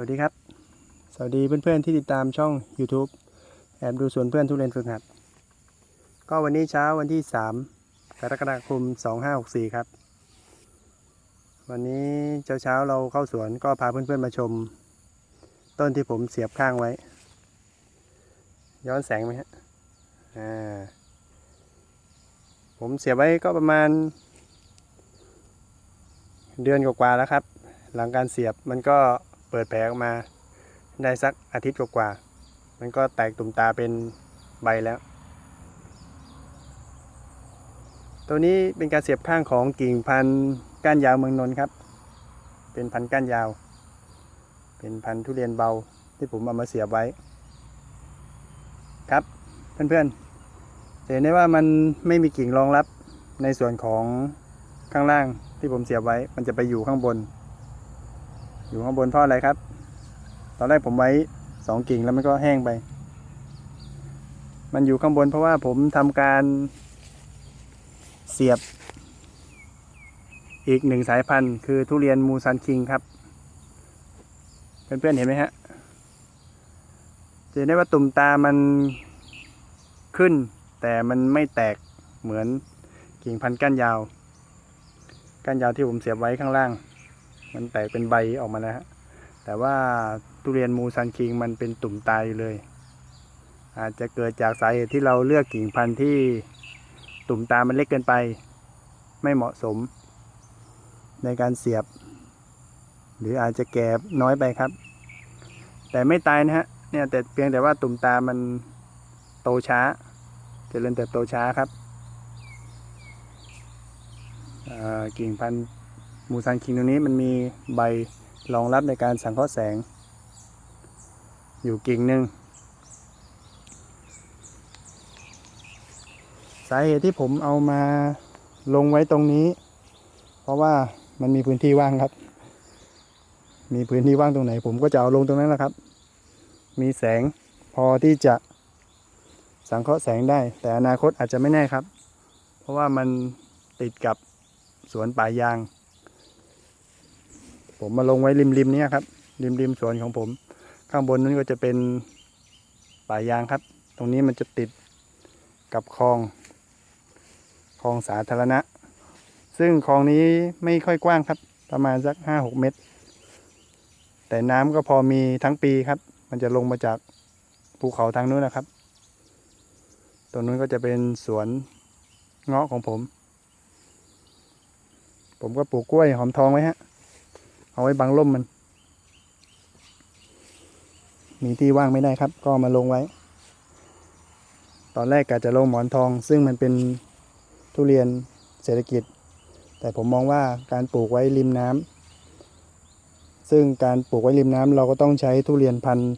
วัสดีครับ สวัสดีเพื่อนๆที่ติดตามช่อง YouTube แอบดูสวนเพื่อนทุเรียนฝึกหัด ก็วันนี้เช้าวันที่ 3 กรกฎาคม 2564 ครับ วันนี้เช้าๆเราเข้าสวนก็พาเพื่อนๆมาชม ต้นที่ผมเสียบข้างไว้ ย้อนแสงไหมฮะอ่าผมเสียบไว้ก็ประมาณ เดือนกว่าๆแล้วครับ หลังการเสียบมันก็ ปิดแผลออกมา ได้สักอาทิตย์กว่าๆมันก็แตกตุ่มตาเป็นใบแล้ว ตัวนี้เป็นการเสียบข้างของกิ่งพันธุ์ก้านยาวเมืองนนท์ครับ เป็นพันธุ์ก้านยาว เป็นพันธุ์ทุเรียนเบาที่ผมเอามาเสียบไว้ ครับเพื่อนๆเห็นได้ว่ามันไม่มีกิ่งรองรับในส่วนของข้างล่างที่ผมเสียบไว้ มันจะไปอยู่ข้างบน อยู่ข้างบนเพราะอะไรครับ ตอนแรกผมไว้สองกิ่งแล้วมันก็แห้งไป มันอยู่ข้างบนเพราะว่าผมทำการเสียบ อีกหนึ่งสายพันธุ์ คือทุเรียนมูซันคิงครับ เพื่อนๆเห็นไหมฮะจะเห็นได้ว่าตุ่มตามันขึ้น แต่มันไม่แตกเหมือนกิ่งพันธุ์ก้านยาว ก้านยาวที่ผมเสียบไว้ข้างล่าง มันแตกเป็นใบออกมาแล้วฮะแต่ว่าทุเรียนมูซันคิงมันเป็นตุ่มตายอยู่เลย อาจจะเกิดจากสาเหตุที่เราเลือกกิ่งพันธุ์ที่ตุ่มตามันเล็กเกินไป ไม่เหมาะสม ในการเสียบ หรืออาจจะแก่น้อยไปครับ แต่ไม่ตายนะฮะเนี่ยแต่เพียงแต่ว่าตุ่มตามันโตช้าจเจริญเติบโตช้าครับกิ่งพันธุ์ มูซันคิงตรงนี้มันมีใบรองรับในการสังเคราะห์แสง อยู่กิ่งหนึ่งสาเหตุที่ผมเอามาลงไว้ตรงนี้ เพราะว่ามันมีพื้นที่ว่างครับ มีพื้นที่ว่างตรงไหน ผมก็จะเอาลงตรงนั้นแหละครับ มีแสงพอที่จะสังเคราะห์แสงได้ แต่อนาคตอาจจะไม่แน่ครับ เพราะว่ามันติดกับสวนป่ายาง ผมมาลงไว้ริมริมๆนี้ครับ ริมริมสวนของผม ข้างบนนั้นก็จะเป็นป่ายางครับ ตรงนี้มันจะติดกับคลองคลองสาธารณะ ซึ่งคลองนี้ไม่ค่อยกว้างครับ ประมาณสักห้าหกเมตร แต่น้ำก็พอมีทั้งปีครับ มันจะลงมาจากภูเขาทางนู้นนะครับ ตรงนู้นก็จะเป็นสวนเงาะของผม ผมก็ปลูกกล้วยหอมทองไว้ฮะ เอาไว้บังร่มมัน มีที่ว่างไม่ได้ครับ ก็มาลงไว้ ตอนแรกกะจะลงหมอนทอง ซึ่งมันเป็นทุเรียนเศรษฐกิจ แต่ผมมองว่าการปลูกไว้ริมน้ำซึ่งการปลูกไว้ริมน้ำเราก็ต้องใช้ทุเรียนพันธุ์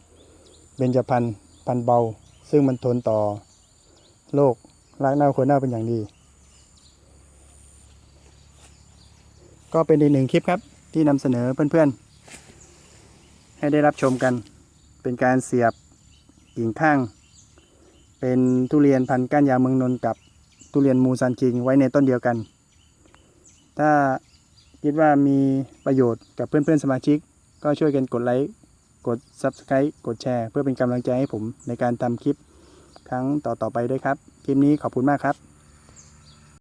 เบญจพรรณพันธุ์เบา ซึ่งมันทนต่อโรครากเน่าคนเน่าเป็นอย่างดี ก็เป็นอีกหนึ่งคลิปครับ ที่นำเสนอเพื่อนๆ ให้ได้รับชมกัน เป็นการเสียบกิ่งข้าง เป็นทุเรียนพันธุ์ก้านยาวเมืองนนกับทุเรียนมูซันคิงไว้ในต้นเดียวกัน ถ้าคิดว่ามีประโยชน์กับเพื่อนๆสมาชิก ก็ช่วยกันกดไลค์ กด Subscribe กดแชร์ เพื่อเป็นกำลังใจให้ผมในการทำคลิปครั้งต่อๆไปด้วยครับ คลิปนี้ขอบคุณมากครับ